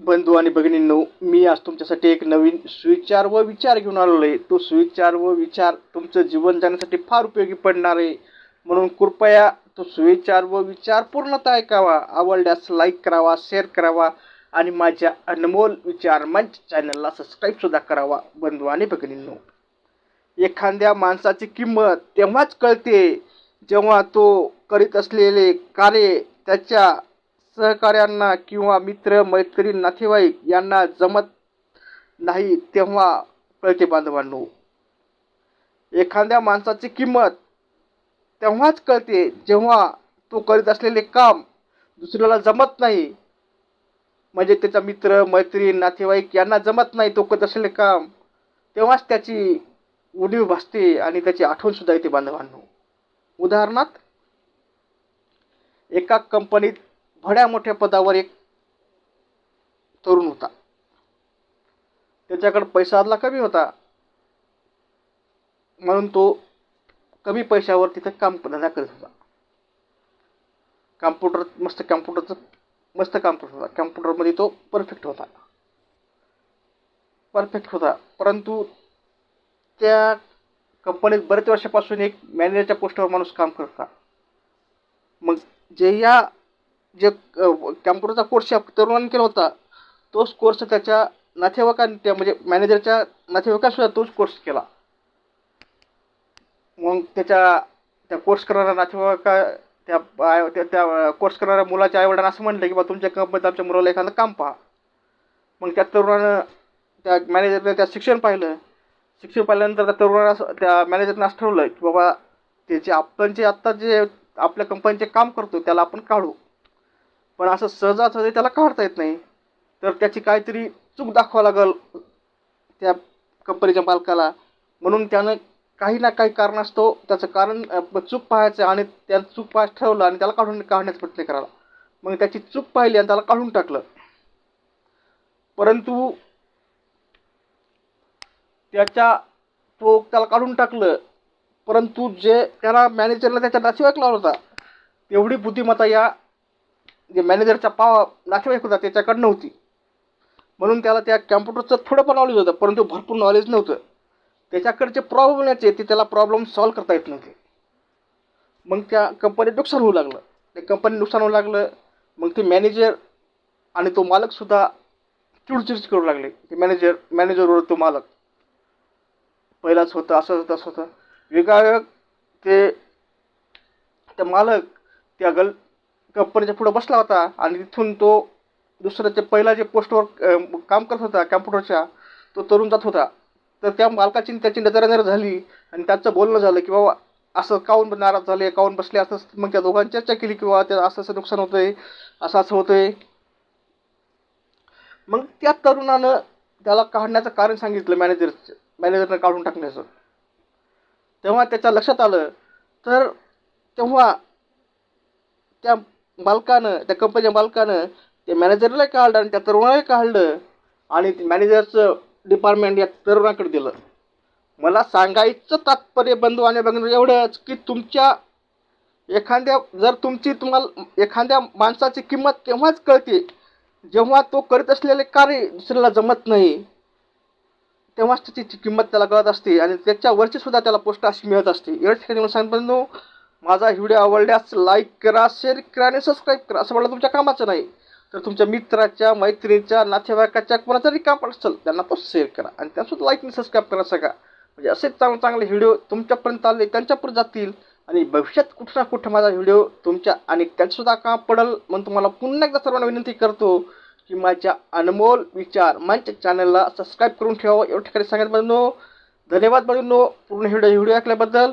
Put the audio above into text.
बंधू आणि भगिनींनो मी आज तुमच्यासाठी एक नवीन सुविचार व विचार घेऊन आलेलो आहे. तो सुविचार व विचार तुमचं जीवन जाण्यासाठी फार उपयोगी पडणार आहे. म्हणून कृपया तो सुविचार व विचार पूर्णतः ऐकावा. आवडल्यास लाईक करावा शेअर करावा आणि माझ्या अनमोल विचार मंच चॅनलला सबस्क्राईबसुद्धा करावा बंधू आणि भगिनींनो. एखाद्या माणसाची किंमत तेव्हाच कळते जेव्हा तो करीत असलेले कार्य त्याच्या सहकार्यांना किंवा मित्र मैत्रीण नातेवाईक यांना जमत नाही तेव्हा कळते बांधवांनो. एखाद्या माणसाची किंमत तेव्हाच कळते जेव्हा तो करीत असलेले काम दुसऱ्याला जमत नाही. म्हणजे त्याचा मित्र मैत्रीण नातेवाईक यांना जमत नाही तो करत असलेले काम तेव्हाच त्याची उडीव भासते आणि त्याची आठवणसुद्धा येते बांधवांनो. उदाहरणार्थ एका कंपनीत भड्या मोठ्या पदावर एक तरुण होता. त्याच्याकडे पैसा आदला कमी होता. म्हणून तो कमी पैशावर तिथं काम धंदा करत होता. कॅम्प्युटर मस्त कॅम्प्युटरचं मस्त काम करत होता. कॅम्प्युटरमध्ये तो परफेक्ट होता. परफेक्ट होता. परंतु त्या कंपनीत बरेच वर्षापासून एक मॅनेजरच्या पोस्टवर माणूस काम करत होता. मग जे या जे कॅम्प्युटरचा कोर्स या तरुणाने केला होता तोच कोर्स त्याच्या नातेवाईकांनी त्या म्हणजे मॅनेजरच्या नातेवाईकांसुद्धा तोच कोर्स केला. मग त्याच्या त्या कोर्स करणाऱ्या नातेवाईका त्या आय- त्या- त्या कोर्स करणाऱ्या मुलाच्या आईवडिलांना असं म्हणलं की बा तुमच्या कंपनीत आमच्या मुलाला एखादं काम पहा. मग त्या तरुणानं त्या मॅनेजरने त्या शिक्षण पाहिलं. शिक्षण पाहिल्यानंतर त्या तरुणाला त्या मॅनेजरनं असं ठरवलं की बाबा त्याचे जे आपण जे आत्ता जे आपल्या कंपनीचे काम करतो त्याला आपण काढू. पण असं सहजासहजी त्याला काढता येत नाही. तर त्याची काहीतरी चूक दाखवावं लागल त्या कंपनीच्या मालकाला. म्हणून त्यानं काही ना काही कारणास्तव त्याचं कारण चूक पाहायचं आणि त्या चूक पाहायचं ठरवलं आणि त्याला काढून काढण्याचा प्रयत्न करायला मग त्याची चूक पाहिली आणि त्याला काढून टाकलं. परंतु त्याच्या तो त्याला काढून टाकलं. परंतु जे त्याला मॅनेजरला त्याच्या नातेवाईक लावला होता तेवढी बुद्धिमत्ता या जे मॅनेजरचा पाव नातेवाईक होता त्याच्याकडं नव्हती म्हणून त्याला त्या कॅम्प्युटरचं थोडंफार नॉलेज होतं परंतु भरपूर नॉलेज नव्हतं. त्याच्याकडे जे प्रॉब्लेम याचे ते त्याला प्रॉब्लेम सॉल्व करता येत नव्हते. मग त्या कंपनीत नुकसान होऊ लागलं. त्या कंपनीत नुकसान होऊ लागलं मग ते मॅनेजर आणि तो मालकसुद्धा चिडचिड करू लागले. ते मॅनेजर मॅनेजरवर तो मालक. पहिलाच होतं असं होतं असं होतं. वेगळा ते त्या मालक त्या गल कंपनीच्या पुढं बसला होता आणि तिथून तो दुसरं ते पहिला जे पोस्टवर काम करत होता कॅम्प्युटरच्या तो तरुण जात होता. तर त्या मालकाची त्याची त्याची नजरानजर झाली आणि त्याचं बोलणं झालं की बाबा असं काऊन नाराज झाले काऊन बसले असं मग त्या दोघांनी चर्चा केली की त्या असं असं नुकसान होतंय असं असं होतंय. मग त्या तरुणानं त्याला काढण्याचं कारण सांगितलं मॅनेजर मॅनेजरनं काढून टाकण्याचं. तेव्हा त्याच्या लक्षात आलं तर तेव्हा त्या मालकानं त्या कंपनीच्या मालकानं त्या मॅनेजरला काढलं आणि त्या तरुणाला काढलं आणि मॅनेजरचं डिपार्टमेंट या तरुणाकडे दिलं. मला सांगायचं तात्पर्य बंधू आणि बघ एवढंच की तुमच्या एखाद्या जर तुमची तुम्हाला एखाद्या माणसाची किंमत तेव्हाच कळते जेव्हा तो करीत असलेले कार्य दुसऱ्याला जमत नाही तेव्हाच त्याची किंमत त्याला कळत असते आणि त्याच्यावरची सुद्धा त्याला पोस्ट अशी मिळत असते. एवढ्या ठिकाणी मला सांगतो माझा व्हिडिओ आवडल्यास लाईक करा शेअर करा आणि सबस्क्राईब करा. असं मला तुमच्या कामाचं नाही. तर तुमच्या मित्राच्या मैत्रिणीच्या नातेवाईकाच्या कोणाचा काम असेल त्यांना तो शेअर करा आणि त्यांना लाईक आणि सबस्क्राईब करा सगळा म्हणजे असेच चांगले चांगले व्हिडिओ तुमच्यापर्यंत आले त्यांच्यापर्यंत जातील आणि भविष्यात कुठं ना कुठं माझा व्हिडिओ तुमच्या आणि त्यांचंसुद्धा काम पडेल म्हणून तुम्हाला पुन्हा एकदा सर्वांना विनंती करतो की माझ्या अनमोल विचार मंच चॅनलला सबस्क्राईब करून ठेवावं. एवढ्या ठिकाणी सांगत बंधू धन्यवाद बंधू पूर्ण व्हिडिओ व्हिडिओ ऐकल्याबद्दल